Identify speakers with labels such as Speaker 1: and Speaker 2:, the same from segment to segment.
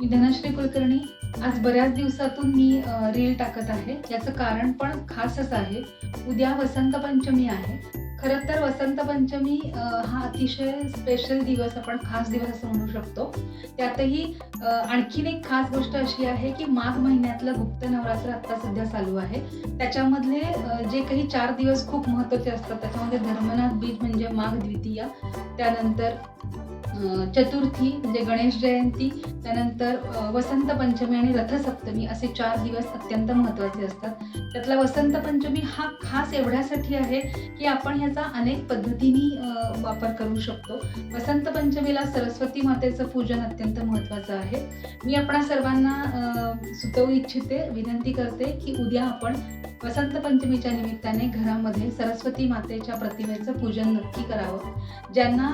Speaker 1: मी धनश्री कुलकर्णी. आज बऱ्याच दिवसातून मी रील टाकत आहे. याचं कारण पण खासच आहे. उद्या वसंत पंचमी आहे. खरं तर वसंत पंचमी हा अतिशय स्पेशल दिवस आपण खास दिवस असं म्हणू शकतो. त्यातही आणखीन एक खास गोष्ट अशी आहे की माघ महिन्यातलं गुप्त नवरात्र आता सध्या चालू आहे. त्याच्यामधले जे काही चार दिवस खूप महत्त्वाचे असतात त्याच्यामध्ये धर्मनाथ बीज म्हणजे माघ द्वितीया त्यानंतर चतुर्थी म्हणजे गणेश जयंती त्यानंतर वसंत पंचमी आणि रथसप्तमी असे चार दिवस अत्यंत महत्त्वाचे असतात. त्यातला वसंत पंचमी हा खास एवढ्यासाठी आहे की आपण ह्याचा अनेक पद्धतीने वापर करू शकतो. वसंत पंचमीला सरस्वती मातेचं पूजन अत्यंत महत्त्वाचं आहे. मी आपणा सर्वांना सुचवू इच्छिते विनंती करते की उद्या आपण वसंत पंचमीच्या निमित्ताने घरामध्ये सरस्वती मातेच्या प्रतिमेचं पूजन नक्की करावं. ज्यांना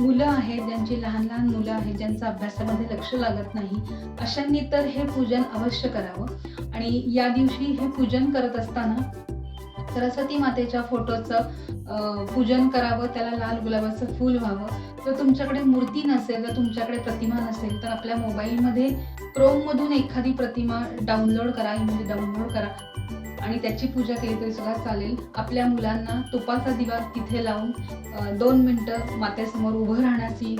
Speaker 1: मुलं आहेत ज्यांची लहान लहान मुलं आहेत ज्यांचा अभ्यासामध्ये लक्ष लागत नाही अशांनी तर हे पूजन अवश्य करावं. आणि या दिवशी हे पूजन करत असताना सरस्वती मातेच्या फोटोचं पूजन करावं त्याला लाल गुलाबाचं फूल व्हावं. जर तुमच्याकडे मूर्ती नसेल जर तुमच्याकडे प्रतिमा नसेल तर आपल्या मोबाईलमध्ये क्रोममधून एखादी प्रतिमा डाउनलोड करा इमेज डाउनलोड करा. आणि त्याची पूजा केली तरी सुद्धा चालेल. आपल्या मुलांना तुपाचा दिवा तिथे लावून दोन मिनटं मातेसमोर उभं राहण्याची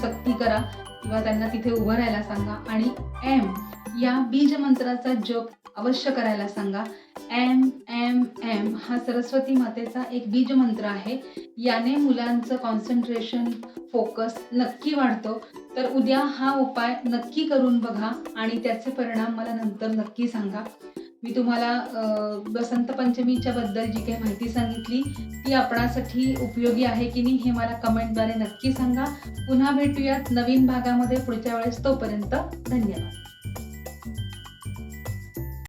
Speaker 1: सक्ती करा. किंवा त्यांना तिथे उभं राहायला सांगा. आणि एम या बीज मंत्राचा जप अवश्य करायला सांगा. एम एम एम हा सरस्वती मातेचा एक बीज मंत्र आहे. याने मुलांचं कॉन्सन्ट्रेशन फोकस नक्की वाढतो. तर उद्या हा उपाय नक्की करून बघा आणि त्याचे परिणाम मला नंतर नक्की सांगा. मी तुम्हाला अ, वसंत पंचमीच्या बद्दल जी काही माहिती सांगितली ती आपणासाठी उपयोगी आहे की नाही हे मला कमेंटद्वारे नक्की सांगा. पुन्हा भेटूयात नवीन भागामध्ये पुढच्या वेळेस तोपर्यंत धन्यवाद.